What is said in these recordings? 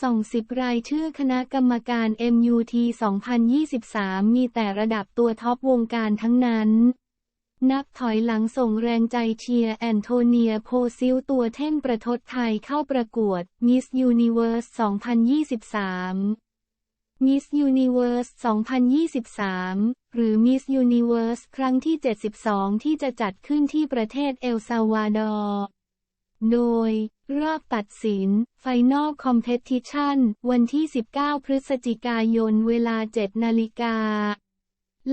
ส่องสิบรายชื่อคณะกรรมการ MUT 2023 มีแต่ระดับตัวท็อปวงการทั้งนั้น นับถอยหลังส่งแรงใจเชียร์แอนโทเนียโพซิลตัวเท่นประทศไทยเข้าประกวด Miss Universe 2023 Miss Universe 2023 หรือ Miss Universe ครั้งที่ 72 ที่จะจัดขึ้นที่ประเทศเอลซาวาดอร์ โดย รอบตัดสิน Final Competition วันที่ 19 พฤศจิกายนเวลา 7 นาฬิกา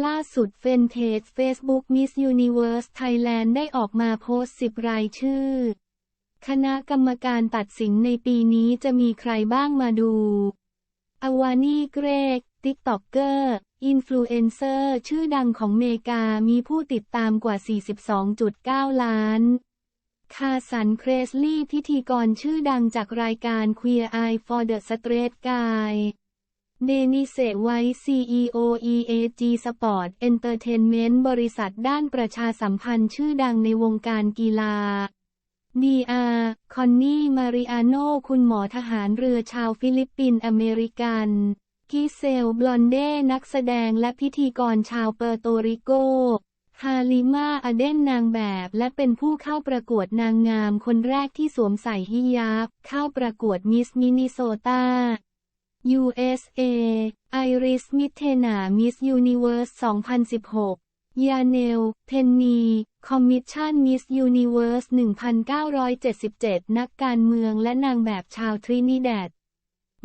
ล่าสุดเฟนเพจ Facebook Miss Universe Thailand ได้ออกมาโพสต์ 10 รายชื่อ คณะกรรมการตัดสินในปีนี้จะมีใครบ้างมาดูอวานีเกรก ติ๊กต็อกเกอร์ อินฟลูเอนเซอร์ ชื่อดังของเมกามีผู้ติดตามกว่า 42.9 ล้าน คาสัน เครสลี่ พิธีกรชื่อดังจากรายการ Queer Eye for the Straight Guy เดนิเซไวท์ CEO EAG Sport Entertainment บริษัทด้านประชาสัมพันธ์ชื่อดังในวงการกีฬาดีอาคอนนี่ มาริอาโน คุณหมอทหารเรือชาวฟิลิปปินส์อเมริกันกิเซล บลอนเด้ นักแสดงและพิธีกรชาวเปอร์โตริโก ฮาลิมาอเดนนางแบบและเป็นผู้เข้าประกวดนางงามคนแรกที่สวมใส่ฮิญาบเข้าประกวดมิสมินิโซตา USA ไอริสมิเทนามิสยูนิเวอร์ส 2016 ยาเนล เพนนี คอมมิชชั่นมิสยูนิเวอร์ส 1977 นักการเมืองและนางแบบชาวทรินิแดด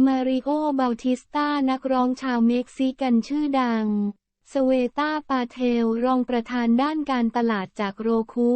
มาริโอเบาติสตา นักร้องชาวเม็กซิกันชื่อดัง สเวตาปาเทล รองประธานด้านการตลาดจากโรคุ